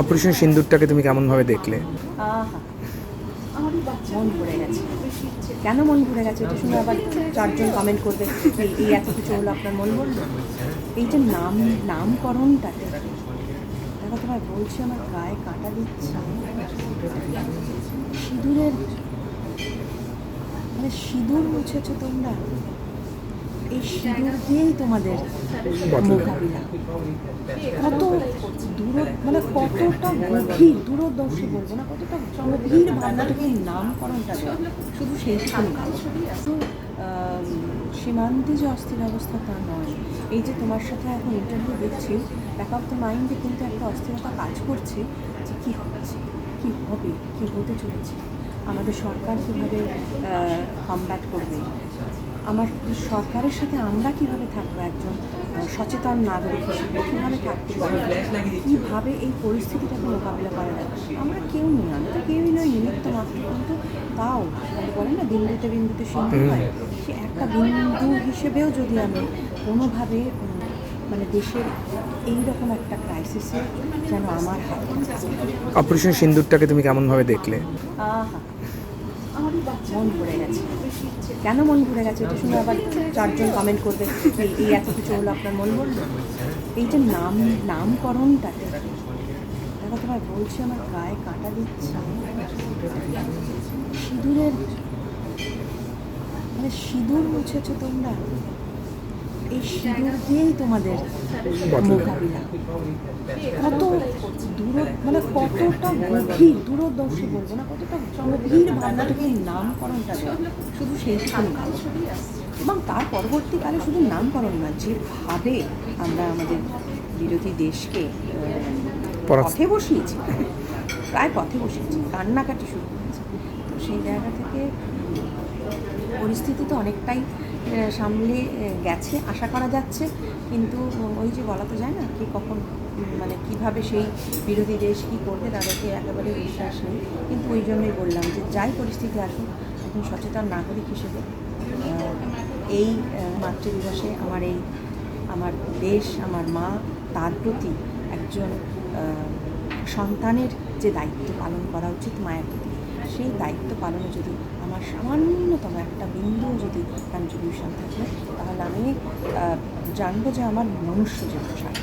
Operation সিন্দুরটাকে তুমি কেমন ভাবে দেখলে মন ভরে গেছে। কেন মন ভরে গেছে? এটা শুনে আবার চারজন কমেন্ট করবে, এই এত কিছু হলো আপনার মন বলল এই যে নাম, নামকরণটাতে, দেখো তোমায় বলছি, আমার গায়ে কাঁটা দিচ্ছে। সিঁদুরের মানে সিঁদুর মুছেছো তোমরা? এই সিঁদুর তোমাদের মোকাবিলা। কত দূর মানে কতটা গভীর, দূরদর্শী বলব না, কতটা গভীর ভাবনাটাকে নামকরণটা শুধু সেই শুধু সীমান্তে যে অস্থির অবস্থা তা নয়, এই যে তোমার সাথে এখন ইন্টারভিউ দেখছি ব্যাক অফ দ্য মাইন্ডে কিন্তু একটা অস্থিরতা কাজ করছে যে কী হচ্ছে, কী হবে, কী হতে চলেছে। আমাদের সরকার কীভাবে কমব্যাট করবে? আমার সরকারের সাথে আমরা কীভাবে থাকব একজন সচেতন নাগরিক হিসেবে কীভাবে থাকতে পারব কীভাবে এই পরিস্থিতিটাকে মোকাবিলা করা যাবে আমরা কেউ নই, আমি তো কেউই নই, নিমিত্ত মাত্র, কিন্তু তাও মানে বলে না, বিন্দুতে বিন্দুতে সিন্ধু হয়। সে একটা বিন্দু হিসেবেও যদি আমি কোনোভাবে মানে দেশের এইরকম একটা ক্রাইসিসে যেন আমার হাত অপারেশন সিন্দুরটাকে তুমি কেমন ভাবে দেখলে? আহা মন ভরে গেছে। কেন মন ভরে গেছে? এটা শুনে আবার চারজন কমেন্ট করবে এই এত কিছু হলো আপনার মন বলল এই যে নাম নামকরণটাতে দেখো তোমায় বলছি আমার গায়ে কাঁটা দিচ্ছে। সিঁদুরের মানে সিঁদুর মুছেছো তোমরা? এই সিঁদুর দিয়েই তোমাদের মোকাবিলা। কত দূর মানে কতটা গভীর দূরদর্শী বলব না কতটা গভীর ভাবনাটাকে নামকরণটা দেওয়া শুধু সেই এবং তার পরবর্তীকালে শুধু নামকরণ না যেভাবে আমরা আমাদের বিরোধী দেশকে পথে বসিয়েছি প্রায় পথে বসিয়েছি কান্নাকাটি শুরু করেছে। তো সেই জায়গা থেকে পরিস্থিতি তো অনেকটাই সামলে গেছে, আশা করা যাচ্ছে। কিন্তু ওই যে বলা তো যায় না কি কখন মানে কীভাবে সেই বিরোধী দেশ কী করবে তাদেরকে একেবারে বিশ্বাস নেই। কিন্তু ওই জন্যই বললাম যে যাই পরিস্থিতি আসুক, একজন সচেতন নাগরিক হিসেবে এই মাতৃদিবসে আমার এই, আমার দেশ, আমার মা, তার প্রতি একজন সন্তানের যে দায়িত্ব পালন করা উচিত মায়ের প্রতি। সেই দায়িত্ব পালনে যদি আমার সামান্যতম একটা বিন্দুও যদি কন্ট্রিবিউশন থাকে, তাহলে আমি জানব যে আমার মনুষ্য জীবন সার্থক